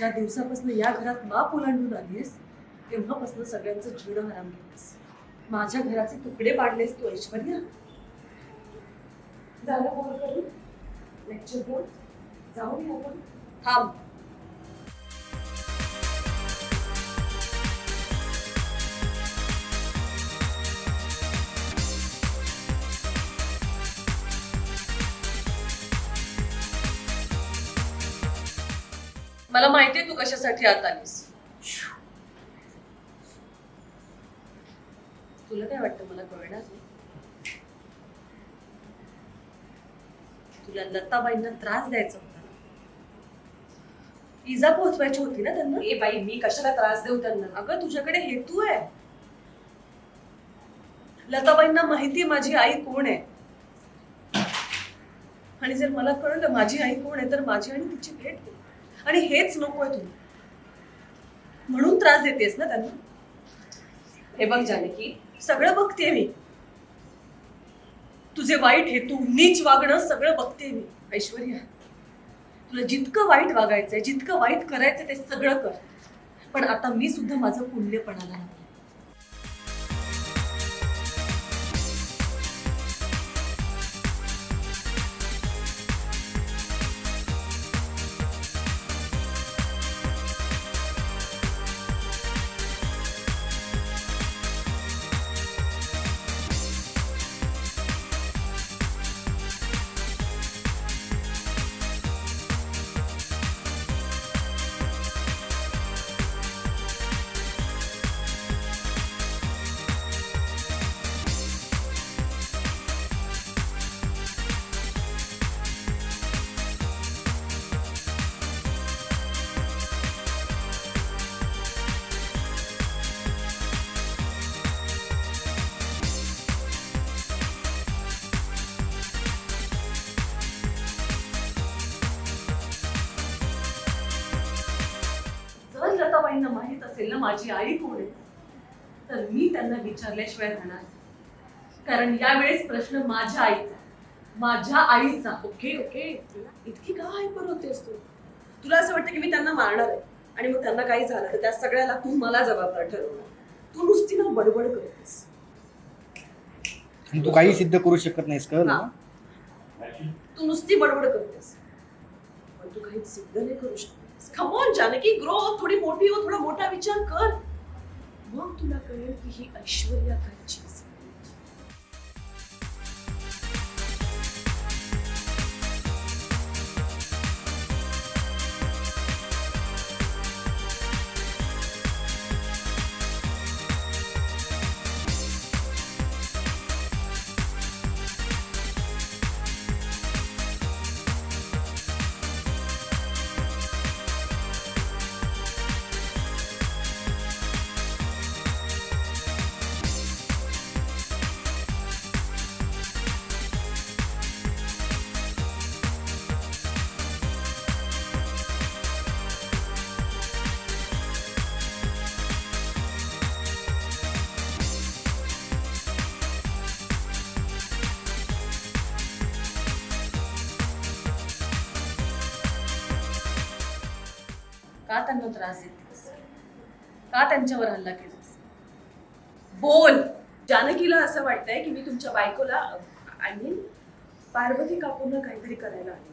ज्या दिवसापासून या घरात माप ओलांडून आलीस तेव्हापासून सगळ्यांचं जीवन हराम केलंस माझ्या घराचे तुकडे पाडलेस तू ऐश्वर्या. झालं बोल करून लेक्चर बोल जाऊ आपण? थांब. मला माहितीये तू कशासाठी आत आलीस. तुला काय वाटतं मला कळणार नाही. तुला लताबाईंना त्रास द्यायचा होता? इजा पोहोचवायची होती ना त्यांना? ए बाई मी कशाला त्रास देऊ त्यांना? अगं तुझ्याकडे हेतू आहे. लताबाईंना माहिती माझी आई कोण आहे. आणि जर मला कळलं माझी आई कोण आहे तर माझी आणि तिची भेट. आणि हेच नकोय तुला. म्हणून त्रास देतेस ना त्यांना? हे बघ जानकी. सगळं बघते मी. तुझे वाईट हेतू नीच वागणं सगळं बघते मी. ऐश्वर्या तुला जितकं वाईट वागायचंय जितकं वाईट करायचं ते सगळं कर. पण आता मी सुद्धा माझं पुण्यपणाला लताबाईंना माहीत असेल ना माझी आई कोण आहे? तर मी त्यांना विचारल्याशिवाय राहणार. कारण यावेळेस प्रश्न माझ्या आईचा माझ्या आईचा. Okay okay. इतकी का हायपर होतेस तू? तुला असं वाटतं की मी त्यांना मारणार आहे आणि मग त्यांना काही झालं तर त्या सगळ्याला तू मला जबाबदार ठरवणार. तू नुसती ना बडबड करतेस. आणि तू काही सिद्ध करू शकत नाहीस. ना? तू नुसती बडबड करतेस. पण तू काही सिद्ध नाही करू कम ऑन जानकी ग्रो थोडी मोठी हो थोडा मोठा विचार कर। मग तुला कळेल की ही ऐश्वर्या काय चीज। का त्यांना त्रास देतेस का त्यांच्यावर हल्ला केलास? बोल. जानकीला असं वाटतंय की मी तुमच्या बायकोला आय मीन पार्वती कापूरनं काहीतरी करायला आली.